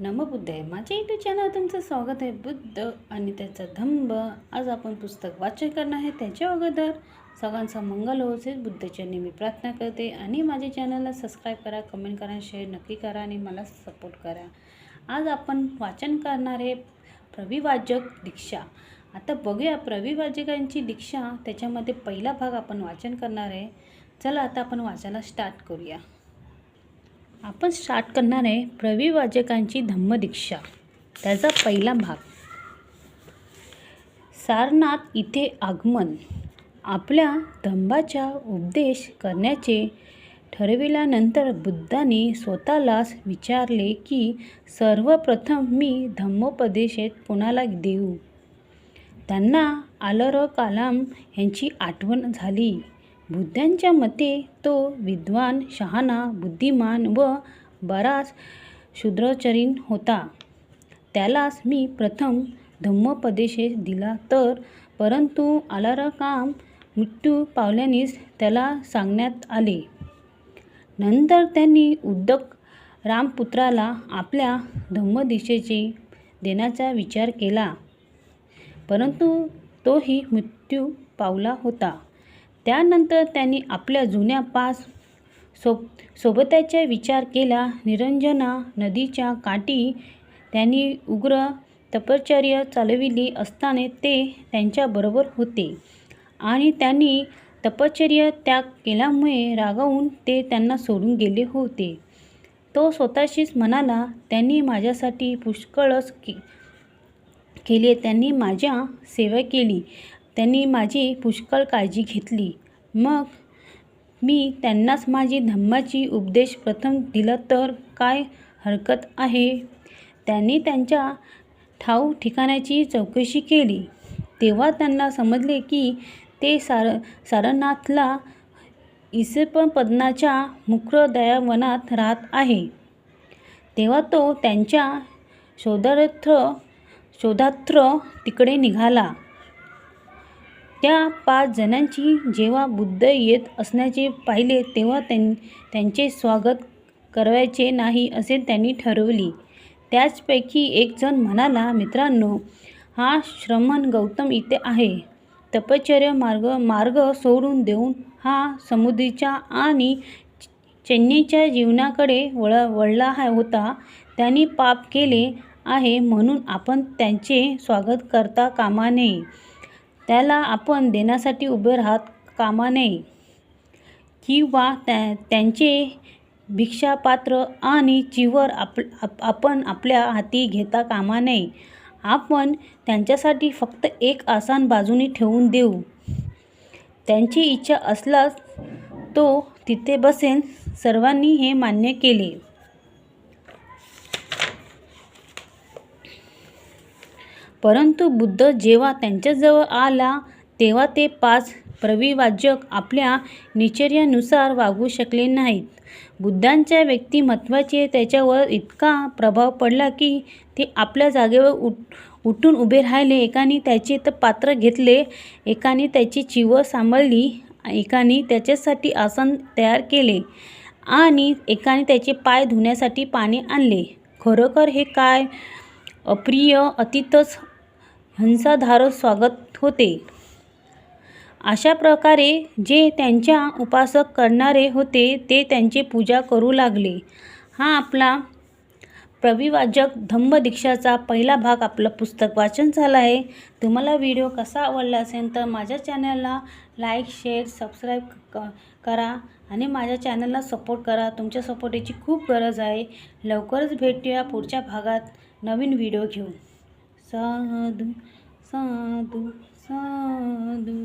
धम्मबुद्ध आहे माझ्या YouTube channel तुमचं स्वागत आहे. बुद्ध आणि त्याचा धम्म आज आपण पुस्तक वाचन करणार आहे. त्याच्या अगोदर सगळ्यांचा मंगल होते बुद्धच्या नेहमी प्रार्थना करते. आणि माझ्या चॅनलला सबस्क्राईब करा कमेंट करा शेअर नक्की करा आणि मला सपोर्ट करा. आज आपण वाचन करणार आहे प्रविवाचक दीक्षा. आता बघूया प्रविवाचकांची दीक्षा. त्याच्यामध्ये पहिला भाग आपण वाचन करणार आहे. चला आता आपण वाचायला स्टार्ट करूया. आपण स्टार्ट करणार आहे प्रविवाचकांची धम्मदीक्षा. त्याचा पहिला भाग. सारनाथ इथे आगमन. आपल्या धम्माचा उपदेश करण्याचे ठरविल्यानंतर बुद्धाने स्वतःलाच विचारले की सर्वप्रथम मी धम्मोपदेशेत कोणाला देऊ? त्यांना आलर कालाम यांची आठवण झाली. बुद्धांच्या मते तो विद्वान शहाणा बुद्धिमान व बराच शूद्रचरीन होता. त्यालाच मी प्रथम धम्मपदेशे दिला तर परंतु आलारकाम मृत्यू पावल्यानेच त्याला सांगण्यात आले. नंतर त्यांनी उद्दक रामपुत्राला आपल्या धम्मदिशेचे देण्याचा विचार केला परंतु तोही मृत्यू पावला होता. त्यानंतर त्यांनी आपल्या जुन्या पास सो सोबत्याचा विचार केला. निरंजना नदीच्या काठी त्यांनी उग्र तपश्चर्या चालविली असताना ते त्यांच्याबरोबर होते आणि त्यांनी तपश्चर्या त्याग केल्यामुळे रागावून ते त्यांना सोडून गेले होते. तो स्वतःशीच म्हणाला त्यांनी माझ्यासाठी पुष्कळच के केले. त्यांनी माझ्या सेवा केली. त्यांनी माझी पुष्कळ काळजी घेतली. मग मी त्यांनाच माझी धम्माची उपदेश प्रथम दिला तर काय हरकत आहे? त्यांनी त्यांच्या ठाऊ ठिकाणाची चौकशी केली. तेव्हा त्यांना समजले की ते सार सारनाथला इसपपदनाच्या मुख्यदयावनात राहत आहे. तेव्हा तो त्यांच्या शोधार्थ शोधार्थ तिकडे निघाला. त्या पाच जणांची जेव्हा बुद्ध येत असण्याचे पाहिले तेव्हा त्यां त्यांचे स्वागत करायचे नाही असे त्यांनी ठरवली. त्याचपैकी एक जण म्हणाला मित्रांनो हा श्रमण गौतम इथे आहे. तपश्चर्य मार्ग मार्ग सोडून देऊन हा समुद्रीच्या आणि चेन्नईच्या जीवनाकडे वळ वळला होता. त्यांनी पाप केले आहे म्हणून आपण त्यांचे स्वागत करता कामा नये. त्याला आपण देण्यासाठी उभे राहत कामा नये किंवा त्या त्यांचे भिक्षापात्र आणि चिवर आप आपण आपल्या हाती घेता कामा नये आपण त्यांच्यासाठी फक्त एक आसान बाजूने ठेवून देऊ. त्यांची इच्छा असल्यास तो तिथे बसेल सर्वांनी हे मान्य केले. परंतु बुद्ध जेव्हा त्यांच्याजवळ आला तेव्हा ते पाच प्रविवाचक आपल्या निचर्यानुसार वागू शकले नाहीत. बुद्धांच्या व्यक्तिमत्वाचे त्याच्यावर इतका प्रभाव पडला की ते आपल्या जागेवर उठ उठून उभे राहिले. एकाने त्याचे तर पात्र घेतले एकाने त्याची चिवं सांभाळली एकाने त्याच्यासाठी आसन तयार केले आणि एकाने त्याचे पाय धुण्यासाठी पाणी आणले. खरोखर हे काय अप्रिय अतीतच हंसाधार स्वागत होते. अशा प्रकारे जे त्यांच्या उपासक करणारे होते ते त्यांची पूजा करू लागले. हा आपला प्रविवाचक धम्मदीक्षाचा पहिला भाग आपलं पुस्तक वाचन झालं आहे. तुम्हाला व्हिडिओ कसा आवडला असेल तर माझ्या चॅनलला लाईक शेअर सबस्क्राईब क करा आणि माझ्या चॅनलला सपोर्ट करा. तुमच्या सपोर्टीची खूप गरज आहे. लवकरच भेटूया पुढच्या भागात नवीन व्हिडिओ घेऊन. साधू ಸಾಧು ಸಾಧು